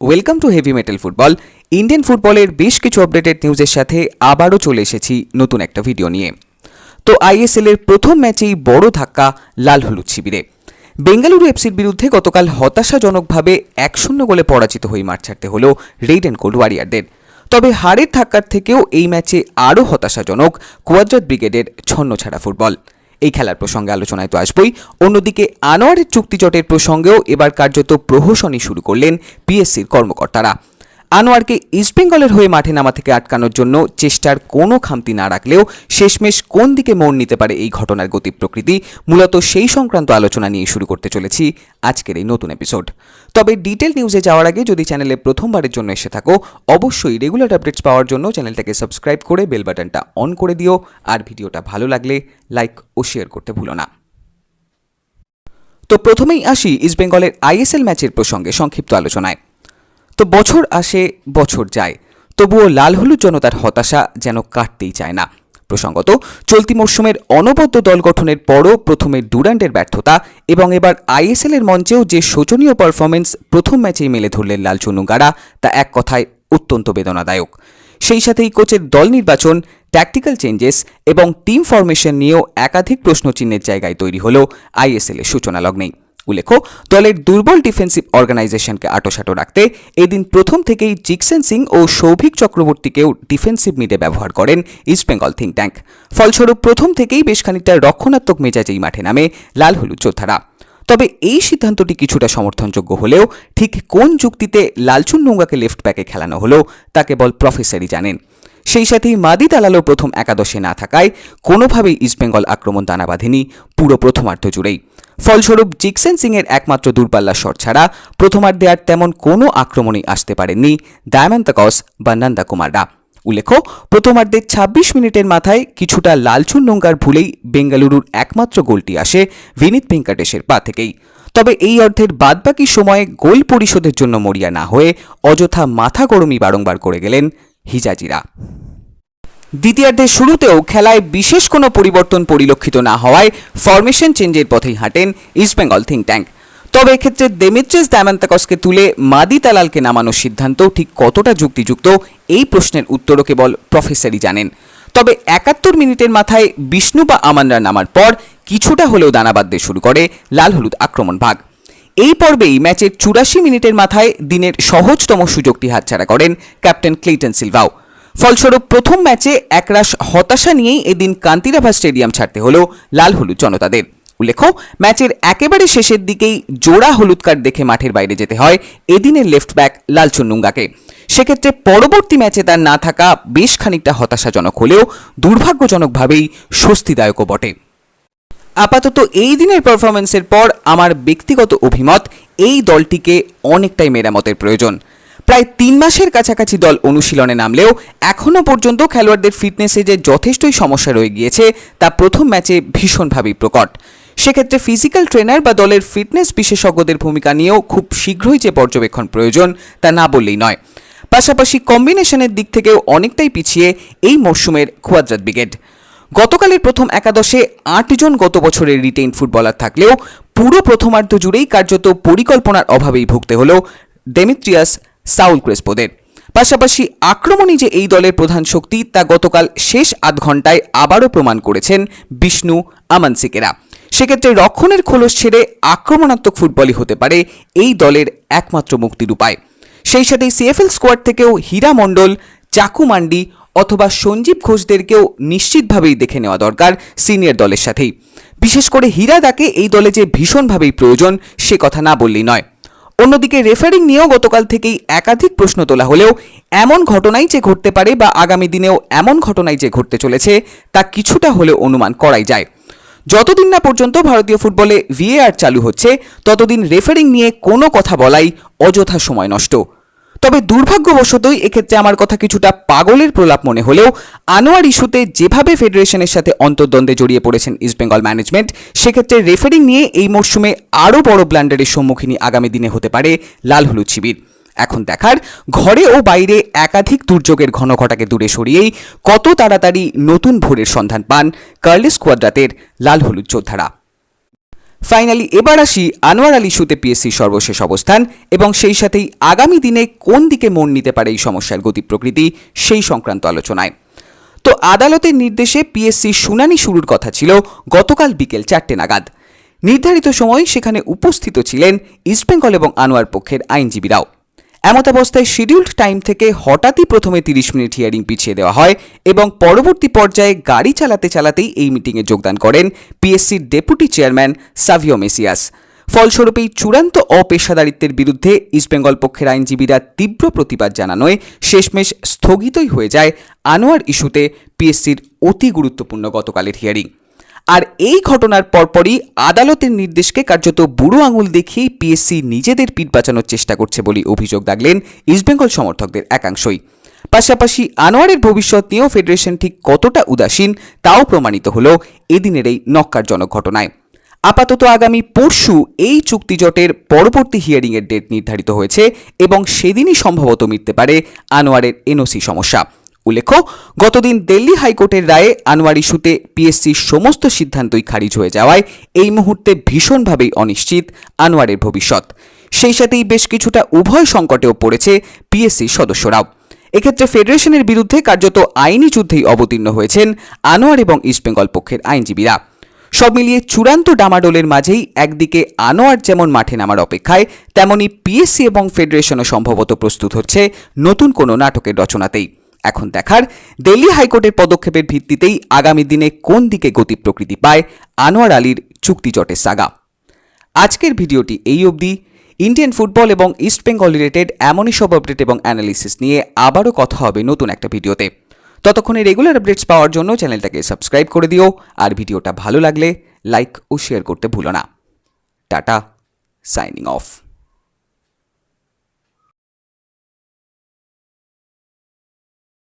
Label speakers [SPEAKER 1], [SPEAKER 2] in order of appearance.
[SPEAKER 1] Welcome to heavy metal football Indian ফুটবলের বেশ কিছু আপডেটেড নিউজের সাথে আবারও চলে এসেছি নতুন একটা ভিডিও নিয়ে। তো আইএসএল এর প্রথম ম্যাচেই বড় ধাক্কা লাল হলুদ শিবিরে। বেঙ্গালুরু এফসির বিরুদ্ধে গতকাল হতাশাজনকভাবে এক শূন্য গোলে পরাজিত হয়ে মাঠ ছাড়তে হলো রেড অ্যান্ড কোল্ড ওয়ারিয়ারদের তবে হারের ধাক্কার থেকেও এই ম্যাচে আরও হতাশাজনক কোয়াদ্রাত ব্রিগেডের ছন্নছাড়া ফুটবল এই খেলার প্রসঙ্গে আলোচনায় তো আসবই। অন্যদিকে আনোয়ারের চুক্তিজটের প্রসঙ্গেও এবার কার্যত প্রহসনই শুরু করলেন পিএসসির কর্মকর্তারা। আনোয়ারকে ইস্টবেঙ্গলের হয়ে মাঠে নামা থেকে আটকানোর জন্য চেষ্টার কোনো খামতি না রাখলেও শেষমেশ কোন দিকে মোড় নিতে পারে এই ঘটনার গতি প্রকৃতি, মূলত সেই সংক্রান্ত আলোচনা নিয়ে শুরু করতে চলেছি আজকের এই নতুন এপিসোড তবে ডিটেল নিউজে যাওয়ার আগে যদি চ্যানেলে প্রথমবারের জন্য এসে থাকো, অবশ্যই রেগুলার আপডেটস পাওয়ার জন্য চ্যানেলটাকে সাবস্ক্রাইব করে বেল বাটনটা অন করে দিও, আর ভিডিওটা ভালো লাগলে লাইক ও শেয়ার করতে ভুলো না। তো প্রথমেই আসি ইস্টবেঙ্গলের আইএসএল ম্যাচের প্রসঙ্গে সংক্ষিপ্ত আলোচনায়। তো বছর আসে, বছর যায়। তবুও লাল হলুদ জনতার হতাশা যেন কাটতেই চায় না। প্রসঙ্গত, চলতি মরশুমের অনবদ্য দল গঠনের পরও প্রথমে ডুরান্ডের ব্যর্থতা এবং এবার আইএসএল এর মঞ্চেও যে শোচনীয় পারফরমেন্স প্রথম ম্যাচেই মেলে ধরলেন লাল চুনুগারা তা এক কথায় অত্যন্ত বেদনাদায়ক। সেই সাথেই কোচের দল নির্বাচন ট্যাকটিক্যাল চেঞ্জেস এবং টিম ফরমেশন নিয়েও একাধিক প্রশ্নচিহ্নের জায়গায় তৈরি হলো আইএসএল এর সূচনা লগ্নেই উল্লেখ্য, দলের দুর্বল ডিফেন্সিভ অর্গানাইজেশনকে আটোসাটো রাখতে এদিন প্রথম থেকেই জিকসেন সিং ও সৌভিক চক্রবর্তীকেও ডিফেন্সিভ মিডে ব্যবহার করেন ইস্টবেঙ্গল থিঙ্ক ট্যাঙ্ক ফলস্বরূপ প্রথম থেকেই বেশ খানিকটা রক্ষণাত্মক মেজাজেই মাঠে নামে লাল হলুদ যোদ্ধারা। তবে এই সিদ্ধান্তটি কিছুটা সমর্থনযোগ্য হলেও ঠিক কোন যুক্তিতে লালচুন নোংগাকে লেফট ব্যাকে খেলানো হলো, তা কেবল প্রফেসরই জানেন। সেই সাথেই মাদি দালালও প্রথম একাদশে না থাকায় কোনোভাবেই ইস্টবেঙ্গল আক্রমণ দানা বাঁধেনি পুরো প্রথমার্ধ জুড়েই। ফলস্বরূপ জিকসেন সিংয়ের একমাত্র দূরপাল্লার শট ছাড়া প্রথমার্ধে আর তেমন কোনো আক্রমণই আসতে পারেননি ডায়মান্তাকস বা নন্দা কুমাররা উল্লেখ্য, প্রথমার্ধে ২৬ মিনিটের মাথায় কিছুটা লালচুন নোঙ্গার ভুলেই বেঙ্গালুরুর একমাত্র গোলটি আসে বিনীত ভেঙ্কটেশের পা থেকেই। তবে এই অর্ধের বাদবাকি সময়ে গোল পরিশোধের জন্য মরিয়া না হয়ে অযথা মাথা গরমই বারংবার করে গেলেন হিজাজিরা। দ্বিতীয়ার্ধের শুরুতেও খেলায় বিশেষ কোনো পরিবর্তন পরিলক্ষিত না হওয়ায় ফরমেশন চেঞ্জের পথেই হাঁটেন ইস্টবেঙ্গল থিঙ্ক ট্যাঙ্ক তবে এক্ষেত্রে দেমিত্রেস দামান্তাকসকে তুলে মাদি তালালকে নামানোর সিদ্ধান্ত ঠিক কতটা যুক্তিযুক্ত, এই প্রশ্নের উত্তরও কেবল প্রফেসরই জানেন। তবে একাত্তর মিনিটের মাথায় বিষ্ণু বা আমানরা নামার পর কিছুটা হলেও দানা বাঁধতে শুরু করে লাল হলুদ আক্রমণ ভাগ। এই পর্বেই ম্যাচের চুরাশি মিনিটের মাথায় দিনের সহজতম সুযোগটি হাতছাড়া করেন ক্যাপ্টেন ক্লেটন সিলভাও। ফলস্বরূপ প্রথম ম্যাচে একরাশ হতাশা নিয়েই এদিন কান্তিরাভা স্টেডিয়াম ছাড়তে হলো লাল হলুদ জনতাদের। উল্লেখ্য, ম্যাচের একেবারে শেষের দিকেই জোড়া হলুদ কার্ড দেখে মাঠের বাইরে যেতে হয় এদিনের লেফট ব্যাক লালচুন্নুঙ্গাকে সেক্ষেত্রে পরবর্তী ম্যাচে তার না থাকা বেশ খানিকটা হতাশাজনক হলেও দুর্ভাগ্যজনকভাবেই স্বস্তিদায়কও বটে। আপাতত এই দিনের পারফরমেন্সের পর আমার ব্যক্তিগত অভিমত, এই দলটিকে অনেকটাই মেরামতের প্রয়োজন। প্রায় তিন মাসের কাছাকাছি দল অনুশীলনে নামলেও এখনও পর্যন্ত খেলোয়াড়দের ফিটনেসে যে যথেষ্টই সমস্যা রয়ে গিয়েছে, তা প্রথম ম্যাচে ভীষণভাবেই প্রকট। সেক্ষেত্রে ফিজিক্যাল ট্রেনার বা দলের ফিটনেস বিশেষজ্ঞদের ভূমিকা নিয়েও খুব শীঘ্রই যে পর্যবেক্ষণ প্রয়োজন, তা না বললেই নয়। পাশাপাশি কম্বিনেশনের দিক থেকেও অনেকটাই পিছিয়ে এই মরশুমের খুয়াদ্রাত ব্রিগেড। গতকালের প্রথম একাদশে আটজন গত বছরের রিটেইন ফুটবলার থাকলেও পুরো প্রথমার্ধ জুড়েই কার্যত পরিকল্পনার অভাবেই ভুগতে হলো ডেমিট্রিয়াস সাউল ক্রেসপোদের পাশাপাশি আক্রমণই যে এই দলের প্রধান শক্তি, তা গতকাল শেষ আধ ঘন্টায় আবারও প্রমাণ করেছেন বিষ্ণু আমানসিকেরা সেক্ষেত্রে রক্ষণের খোলস ছেড়ে আক্রমণাত্মক ফুটবলই হতে পারে এই দলের একমাত্র মুক্তির উপায়। সেই সাথেই সিএফএল স্কোয়াড থেকেও হীরা মণ্ডল, চাকু মান্ডি অথবা সঞ্জীব ঘোষদেরকেও নিশ্চিতভাবেই দেখে নেওয়া দরকার সিনিয়র দলের সাথেই। বিশেষ করে হীরাদাকে এই দলে যে ভীষণভাবেই প্রয়োজন, সে কথা না বললেই নয়। অন্যদিকে রেফারিং নিয়েও গতকাল থেকেই একাধিক প্রশ্ন তোলা হলেও এমন ঘটনাই যে ঘটতে পারে বা আগামী দিনেও এমন ঘটনাই যে ঘটতে চলেছে, তা কিছুটা হলেও অনুমান করাই যায়। যতদিন না পর্যন্ত ভারতীয় ফুটবলে ভিএআর চালু হচ্ছে, ততদিন রেফারিং নিয়ে কোনো কথা বলাই অযথা সময় নষ্ট। তবে দুর্ভাগ্যবশতই এক্ষেত্রে আমার কথা কিছুটা পাগলের প্রলাপ মনে হলেও আনোয়ার ইস্যুতে যেভাবে ফেডারেশনের সাথে অন্তর্দ্বন্দ্বে জড়িয়ে পড়েছেন ইস্টবেঙ্গল ম্যানেজমেন্ট, সেক্ষেত্রে রেফারিং নিয়ে এই মরশুমে আরও বড় ব্ল্যান্ডারের সম্মুখীনই আগামী দিনে হতে পারে লাল হলুদ শিবির। এখন দেখার, ঘরে ও বাইরে একাধিক দুর্যোগের ঘনঘটাকে দূরে সরিয়েই কত তাড়াতাড়ি নতুন ভোরের সন্ধান পান কার্লিস কোয়াদ্রাতের লাল হলুদ যোদ্ধারা। ফাইনালি এবার আসি আনোয়ার আলী ইস্যুতে পিএসসি সর্বশেষ অবস্থান এবং সেই সাথেই আগামী দিনে কোন দিকে মন নিতে পারে এই সমস্যার গতি প্রকৃতি সেই সংক্রান্ত আলোচনায়। তো আদালতের নির্দেশে পিএসসি শুনানি শুরুর কথা ছিল গতকাল বিকেল চারটে নাগাদ। নির্ধারিত সময় সেখানে উপস্থিত ছিলেন ইস্টবেঙ্গল এবং আনোয়ার পক্ষের আইনজীবীরাও। এমতাবস্থায় শিডিউল্ড টাইম থেকে হঠাৎই প্রথমে তিরিশ মিনিট হিয়ারিং পিছিয়ে দেওয়া হয় এবং পরবর্তী পর্যায়ে গাড়ি চালাতে চালাতেই এই মিটিংয়ে যোগদান করেন পিএসসির ডেপুটি চেয়ারম্যান সাভিও মেসিয়াস ফলস্বরূপ এই চূড়ান্ত অপেশাদারিত্বের বিরুদ্ধে ইস্টবেঙ্গল পক্ষের আইনজীবীরা তীব্র প্রতিবাদ জানানোয় শেষমেশ স্থগিতই হয়ে যায় আনোয়ার ইস্যুতে পিএসসির অতি গুরুত্বপূর্ণ গতকালের হিয়ারিং আর এই ঘটনার পরপরই আদালতের নির্দেশকে কার্যত বুড়ো আঙুল দেখিয়েই পিএসসি নিজেদের পিঠ বাঁচানোর চেষ্টা করছে বলে অভিযোগ দাগলেন ইস্টবেঙ্গল সমর্থকদের একাংশই। পাশাপাশি আনোয়ারের ভবিষ্যৎ নিয়েও ফেডারেশন ঠিক কতটা উদাসীন তাও প্রমাণিত হল এদিনের এই নক্কারজনক ঘটনায়। আপাতত আগামী পরশু এই চুক্তিজটের পরবর্তী হিয়ারিংয়ের ডেট নির্ধারিত হয়েছে এবং সেদিনই সম্ভবত মিটতে পারে আনোয়ারের এনওসি সমস্যা। উল্লেখ্য, গতদিন দিল্লি হাইকোর্টের রায়ে আনোয়ার ইস্যুতে পিএসসির সমস্ত সিদ্ধান্তই খারিজ হয়ে যাওয়ায় এই মুহূর্তে ভীষণভাবেই অনিশ্চিত আনোয়ারের ভবিষ্যৎ। সেই সাথেই বেশ কিছুটা উভয় সংকটেও পড়েছে পিএসসির সদস্যরাও। এক্ষেত্রে ফেডারেশনের বিরুদ্ধে কার্যত আইনি যুদ্ধেই অবতীর্ণ হয়েছেন আনোয়ার এবং ইস্টবেঙ্গল পক্ষের আইনজীবীরা। সব মিলিয়ে চূড়ান্ত ডামাডোলের মাঝেই একদিকে আনোয়ার যেমন মাঠে নামার অপেক্ষায়, তেমনি পিএসসি এবং ফেডারেশনও সম্ভবত প্রস্তুত হচ্ছে নতুন কোনো নাটকের রচনাতেই। এখন দেখার, দিল্লি হাইকোর্টের পদক্ষেপের ভিত্তিতেই আগামী দিনে কোন দিকে গতি প্রকৃতি পায়, আনোয়ার আলীর চুক্তিজটের সাগা। আজকের ভিডিওটি এই অবধি। ইন্ডিয়ান ফুটবল এবং ইস্ট বেঙ্গল রিলেটেড এমনই সব আপডেট এবং অ্যানালিসিস নিয়ে আবারও কথা হবে নতুন একটা ভিডিওতে। ততক্ষণে রেগুলার আপডেটস পাওয়ার জন্য চ্যানেলটাকে সাবস্ক্রাইব করে দিও, আর ভিডিওটা ভালো লাগলে লাইক ও শেয়ার করতে ভুলো না। Tata, signing off.